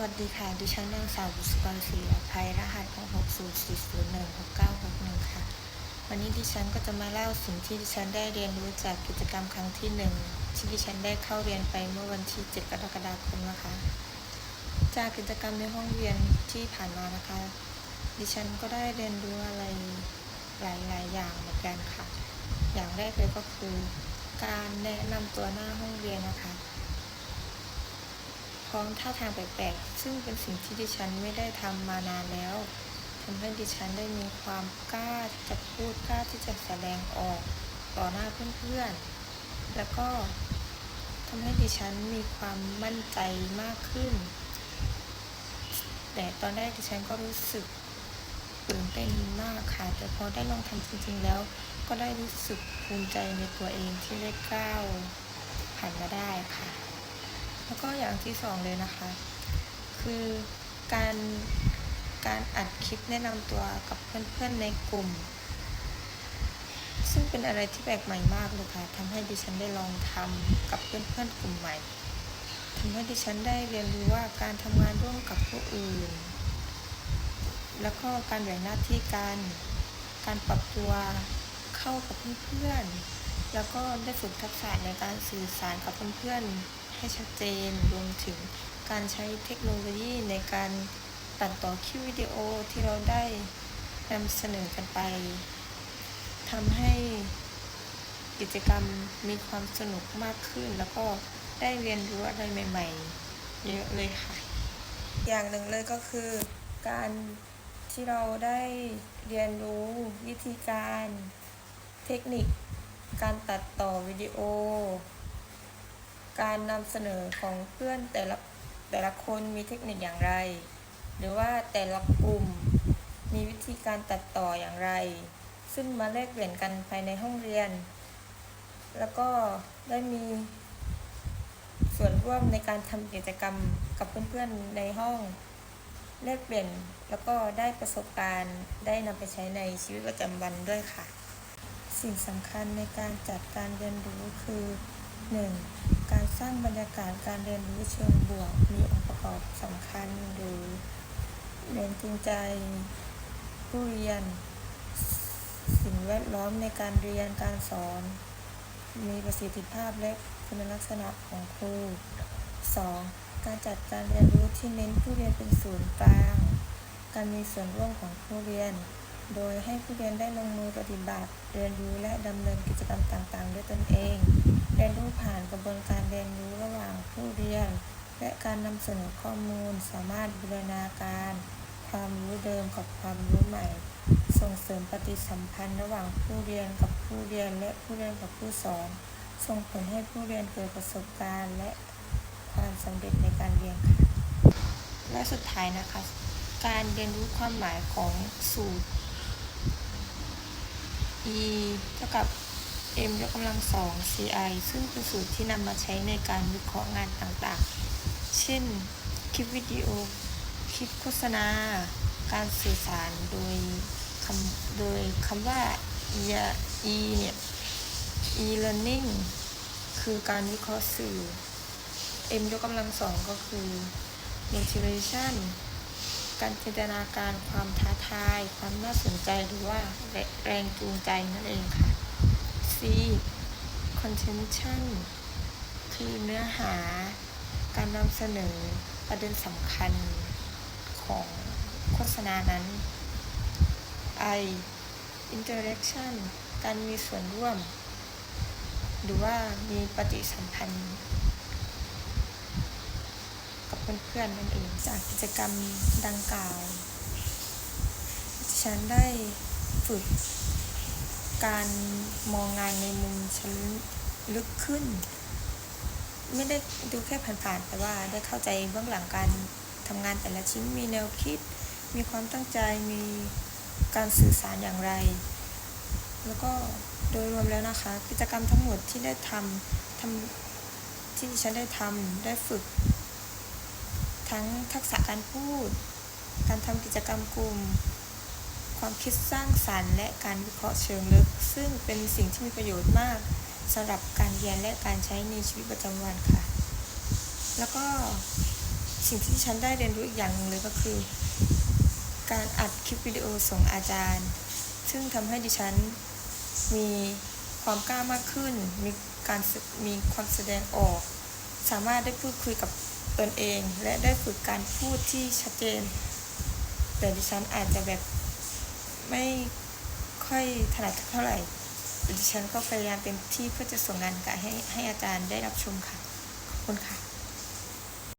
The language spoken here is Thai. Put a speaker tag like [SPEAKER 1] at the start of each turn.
[SPEAKER 1] วัสดีค่ะ ดิฉันนางสาวบุษกรศรีอภัยรหัสของ604016961 ค่ะ วันนี้ดิฉันก็จะมาเล่าสิ่งที่ดิฉันได้เรียนรู้จากกิจกรรมครั้งที่หนึ่งที่ดิฉันได้เข้าเรียนไปเมื่อวันที่ 7 กรกฎาคมนะคะ จากกิจกรรมในห้องเรียนที่ผ่านมานะคะ ดิฉันก็ได้เรียนรู้อะไรหลาย ๆ อย่างเหมือนกันค่ะ อย่างแรกเลยก็คือ การแนะนำตัวหน้าห้องเรียนนะคะ ร้อมท่าทางแปลกๆ ซึ่งเป็นสิ่งที่ดิฉันไม่ได้ทำมานานแล้วทำให้ดิฉันได้มีความกล้าที่จะพูดกล้าที่จะแสดงออกต่อหน้าเพื่อนๆ แล้วก็ทำให้ดิฉันมีความมั่นใจมากขึ้น แต่ตอนแรกดิฉันก็รู้สึกตื่นเต้นมากค่ะ แต่พอได้ลองทำจริงๆแล้ว ก็ได้รู้สึกภูมิใจในตัวเองที่ได้ก้าวผ่านมาได้ค่ะ แล้วก็อย่างที่สองเลยนะคะ คือการการอัดคลิปแนะนำตัวกับเพื่อนๆในกลุ่ม ซึ่งเป็นอะไรที่แปลกใหม่มากเลยค่ะทำให้ดิฉันได้ลองทำกับเพื่อนๆกลุ่มใหม่ทำให้ดิฉันได้เรียนรู้ว่าการทำงานร่วมกับผู้อื่น แล้วก็การแบ่งหน้าที่การการปรับตัวเข้ากับเพื่อนๆแล้วก็ได้ฝึกทักษะในการสื่อสารกับเพื่อนๆ ให้ชัดเจนรวมถึงการใช้เทคโนโลยีในการตัดต่อคลิปวิดีโอที่เราได้นำเสนอกันไปทำให้กิจกรรมมีความสนุกมากขึ้น แล้วก็ได้เรียนรู้อะไรใหม่ ๆ เยอะเลยค่ะ อย่างหนึ่งเลยก็คือ การที่เราได้เรียนรู้วิธีการ เทคนิค การตัดต่อวิดีโอ การนำเสนอของเพื่อนแต่ละแต่ละคนมีเทคนิคอย่างไร หรือว่าแต่ละกลุ่มมีวิธีการตัดต่ออย่างไร ซึ่งมาแลกเปลี่ยนกันภายในห้องเรียน แล้วก็ได้มีส่วนร่วมในการทำกิจกรรมกับเพื่อนๆในห้องแลกเปลี่ยนแล้วก็ได้ประสบการณ์ได้นำไปใช้ในชีวิตประจำวันด้วยค่ะ สิ่งสำคัญในการจัดการเรียนรู้คือ 1. การสร้างบรรยากาศการเรียนรู้เชิงบวก มีองค์ประกอบสำคัญหรือเน้นจูงใจ ผู้เรียน สิ่งแวดล้อมในการเรียนการสอน มีประสิทธิภาพและคุณลักษณะของครู 2. การจัดการเรียนรู้ที่เน้นผู้เรียนเป็นศูนย์กลาง การมีส่วนร่วมของผู้เรียน โดยให้ผู้เรียนได้ลงมือปฏิบัติ เรียนรู้และดำเนินกิจกรรมต่างๆ ด้วยตนเอง เรียนรู้ผ่านกระบวนการเรียนรู้ระหว่างผู้เรียน และการนำเสนอข้อมูล สามารถบูรณาการ ความรู้เดิมกับความรู้ใหม่ ส่งเสริมปฏิสัมพันธ์ระหว่างผู้เรียนกับผู้เรียน และผู้เรียนกับผู้สอน ส่งผลให้ผู้เรียนเกิดประสบการณ์ และความสำเร็จในการเรียนค่ะและสุดท้ายนะคะ การเรียนรู้ความหมายของสูตร e เท่ากับ m ยกกำลังสอง ci ซึ่งเป็นสูตรที่นำมาใช้ในการวิเคราะห์งานต่างๆ เช่น คลิปวิดีโอ คลิปโฆษณา การสื่อสารโดยคำโดยคำว่า e เนี่ย e-learning คือการวิเคราะห์สื่อ m ยกกำลังสองก็คือ motivation การจินตนาการความท้าทาย ความน่าสนใจหรือว่าแรงจูงใจนั่นเองค่ะ C contention คือเนื้อหา การนำเสนอประเด็นสำคัญของโฆษณานั้น I interaction การมีส่วนร่วม หรือว่ามีปฏิสัมพันธ์ เพื่อนๆนั่นเองจากกิจกรรมดังกล่าวฉันได้ฝึกการมองงานในมุมชั้นลึกขึ้น ไม่ได้ดูแค่ผ่านๆ แต่ว่าได้เข้าใจเบื้องหลังการทำงานแต่ละชิ้นมีแนวคิด มีความตั้งใจมีการสื่อสารอย่างไร แล้วก็โดยรวมแล้วนะคะ กิจกรรมทั้งหมดที่ได้ทำทำที่ฉันได้ทำได้ฝึก ทั้งทักษะการพูด การทำกิจกรรมกลุ่ม ความคิดสร้างสรรค์ และการวิเคราะห์เชิงลึก ซึ่งเป็นสิ่งที่มีประโยชน์มากสำหรับการเรียนและการใช้ในชีวิตประจำวันค่ะ แล้วก็สิ่งที่ฉันได้เรียนรู้อีกอย่างหนึ่งเลยก็คือ การอัดคลิปวิดีโอส่งอาจารย์ ซึ่งทำให้ดิฉันมีความกล้ามากขึ้น มีการมีความแสดงออก สามารถได้พูดคุยกับ ตนเอง และได้ฝึกการพูดที่ชัดเจน แต่ดิฉันอาจจะแบบไม่ค่อยถนัดเท่าไหร่ดิฉันก็พยายามเต็มที่เพื่อจะส่งงานกะให้ให้อาจารย์ได้รับชมค่ะ ขอบคุณค่ะ